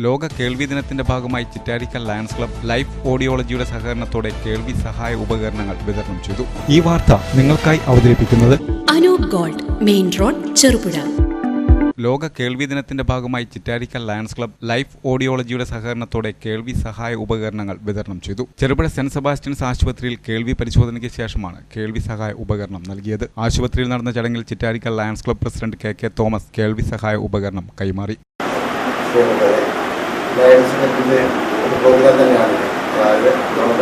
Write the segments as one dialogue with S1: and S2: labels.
S1: ലോക കേൾവി ദിനത്തിന്റെ ഭാഗമായി ചിറ്റാരിക്കൽ ലയൺസ് ക്ലബ് ലൈഫ് ഓഡിയോളജിയുടെ സഹകരണത്തോടെ കേൾവി സഹായ ഉപകരണങ്ങൾ വിതരണം ചെയ്തു. ഈ വാർത്ത നിങ്ങൾക്കായി അവതരിപ്പിക്കുന്നത്
S2: Anoop gold main road Cherupuzha.
S1: ലോക കേൾവി ദിനത്തിന്റെ ഭാഗമായി ചിറ്റാരിക്കൽ ലയൺസ് ക്ലബ് ലൈഫ് ഓഡിയോളജിയുടെ സഹകരണത്തോടെ കേൾവി സഹായ ഉപകരണങ്ങൾ വിതരണം ചെയ്തു. ചെറുപുഴ സെന്റ് സെബാസ്റ്റ്യൻസ് ആശുപത്രിയിൽ കേൾവി പരിശോധനയ്ക്ക് ശേഷമാണ് കേൾവി സഹായ ഉപകരണം നൽകിയത്. ആശുപത്രിയിൽ നടന്ന ചടങ്ങിൽ Chittarikkal lions club president K K Thomas കേൾവി സഹായ ഉപകരണം കൈമാറി.
S3: ലയൺസ് ഒരു പ്രോഗ്രാം തന്നെയാണ്. അതായത് ലോക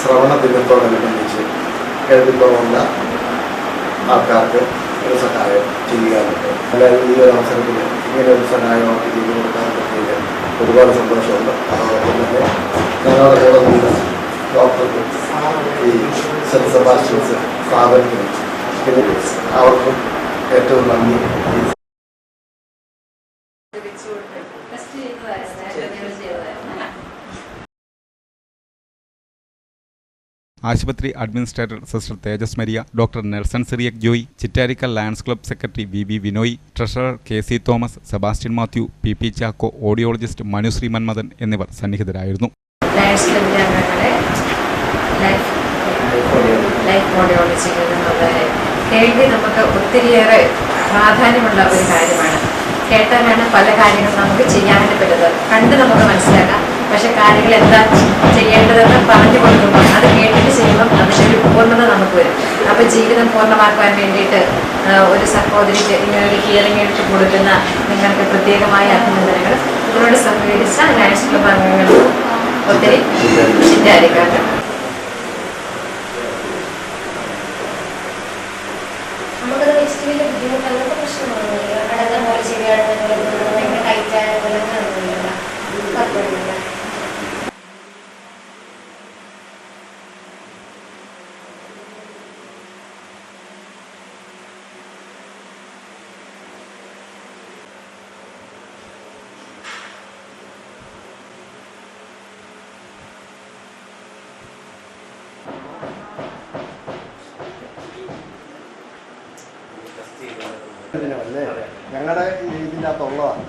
S3: ശ്രവണ ദിനത്തോടനുബന്ധിച്ച് കേൾവിക്കുറവുള്ള ആൾക്കാർക്ക് ഒരു സഹായം ചെയ്യാനുണ്ട് എല്ലാവരും ഈ ഒരു അവസരത്തിൽ ഇങ്ങനെ ഒരു സഹായം അവർക്ക് ചെയ്തു കൊടുക്കാൻ പറ്റിയത് ഒരുപാട് സന്തോഷമുണ്ട്. അതോടൊപ്പം തന്നെ ഞങ്ങളുടെ കൂടെ നിന്ന് ഡോക്ടർക്കും ഈ സെന്റ് സെബാസ്റ്റ്യൻസ് സ്ഥാപനത്തിനും അവർക്കും ഏറ്റവും നന്ദി. ഈ
S1: ആശുപത്രി administrator sister Thejas Maria doctor Nelson Cyriac Joy Chittarikkal lions club secretary V B Vinoy treasurer K C Thomas Sebastian Mathew P P Chacko audiologist Manusree Manmadhan എന്നിവർ സന്നിഹിതരായിരുന്നു.
S4: ലൈഫ് ഓഡിയോളജിയിൽ നിന്നുള്ള കേൾവി നമുക്ക് ഒത്തിരിയേറെ പ്രാധാന്യമുള്ള ഒരു കാര്യമാണ്. കേട്ടാലാണ് പല കാര്യങ്ങളും നമുക്ക് ചെയ്യാനായിട്ട് പറ്റുന്നത്. കണ്ട് നമുക്ക് മനസ്സിലാക്കാം. പക്ഷെ കാര്യങ്ങൾ എന്താ ചെയ്യേണ്ടതെന്ന് പറഞ്ഞു കൊടുക്കുമ്പോൾ അത് കേട്ടിട്ട് അപ്പോൾ ജീവിതം പൂർണമാക്കുവാൻ വേണ്ടിയിട്ട് ഒരു സഹോദരിക്ക് ഇങ്ങനെ ഒരു ഹിയറിംഗ് എടുത്ത് കൊടുക്കുന്ന നിങ്ങൾക്ക് പ്രത്യേകമായ അഭിനന്ദനങ്ങൾ ഇതിനോട് സഹകരിച്ച നാഷണൽ അംഗങ്ങൾക്കും ഒത്തിരി ചിന്താരിക്കാറുണ്ട്
S3: ഇതിനല്ലേ? ഞങ്ങളുടെ ഇതിന്റെ അകത്തുള്ളതാണ്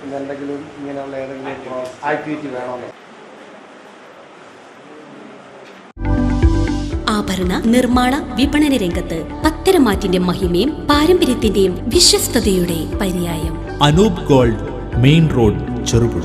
S3: പിന്നെ എന്തെങ്കിലും ഇങ്ങനെയുള്ള ഏതെങ്കിലും ആക്ടിവിറ്റി വേണമെന്ന്
S2: ആഭരണ നിർമ്മാണ വിപണന രംഗത്ത് പത്തരമാറ്റിന്റെ മഹിമയും പാരമ്പര്യത്തിന്റെയും വിശ്വസ്തയുടെ പര്യായം.
S5: Anoop gold main road Cherupuzha.